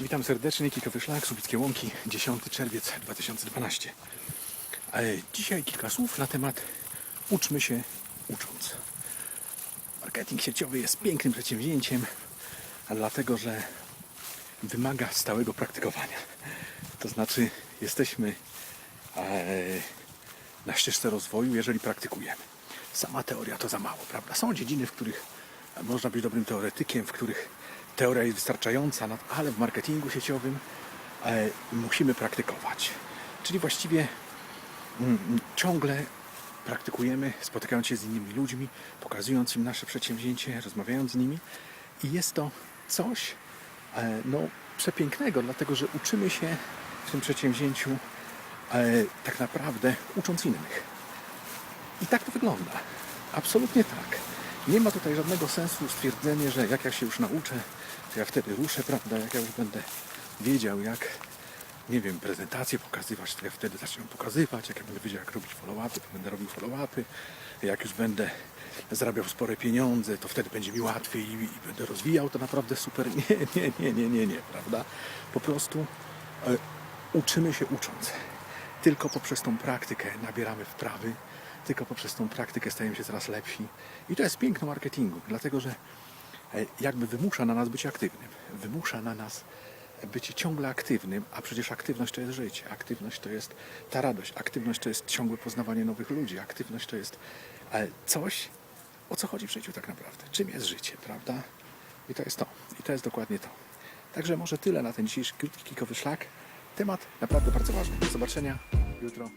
Witam serdecznie, Kikowy Szlak, Słupickie Łąki, 10 czerwiec 2012. E, Dzisiaj kilka słów na temat uczmy się ucząc. Marketing sieciowy jest pięknym przedsięwzięciem, dlatego, że wymaga stałego praktykowania. To znaczy jesteśmy e, na ścieżce rozwoju, jeżeli praktykujemy. Sama teoria to za mało, prawda? Są dziedziny, w których można być dobrym teoretykiem, w których teoria jest wystarczająca, no, ale w marketingu sieciowym e, musimy praktykować. Czyli właściwie mm, ciągle praktykujemy, spotykając się z innymi ludźmi, pokazując im nasze przedsięwzięcie, rozmawiając z nimi i jest to coś e, no, przepięknego, dlatego że uczymy się w tym przedsięwzięciu e, tak naprawdę ucząc innych. I tak to wygląda. Absolutnie tak. Nie ma tutaj żadnego sensu stwierdzenie, że jak ja się już nauczę, to ja wtedy ruszę, prawda? Jak ja już będę wiedział, jak, nie wiem, prezentację pokazywać, to ja wtedy zacznę pokazywać. Jak ja będę wiedział, jak robić follow-upy, to będę robił follow-upy. Jak już będę zarabiał spore pieniądze, to wtedy będzie mi łatwiej i, i będę rozwijał to naprawdę super. Nie, nie, nie, nie, nie, nie, prawda? Po prostu e, uczymy się ucząc. Tylko poprzez tą praktykę nabieramy wprawy, tylko poprzez tą praktykę stajemy się coraz lepsi. I to jest piękno marketingu, dlatego że e, jakby wymusza na nas bycie aktywnym. Wymusza na nas bycie ciągle aktywnym, a przecież aktywność to jest życie. Aktywność to jest ta radość. Aktywność to jest ciągłe poznawanie nowych ludzi. Aktywność to jest e, coś, o co chodzi w życiu tak naprawdę. Czym jest życie, prawda? I to jest to. I to jest dokładnie to. Także może tyle na ten dzisiejszy krótki kikowy szlak. Temat naprawdę bardzo ważny. Do zobaczenia jutro.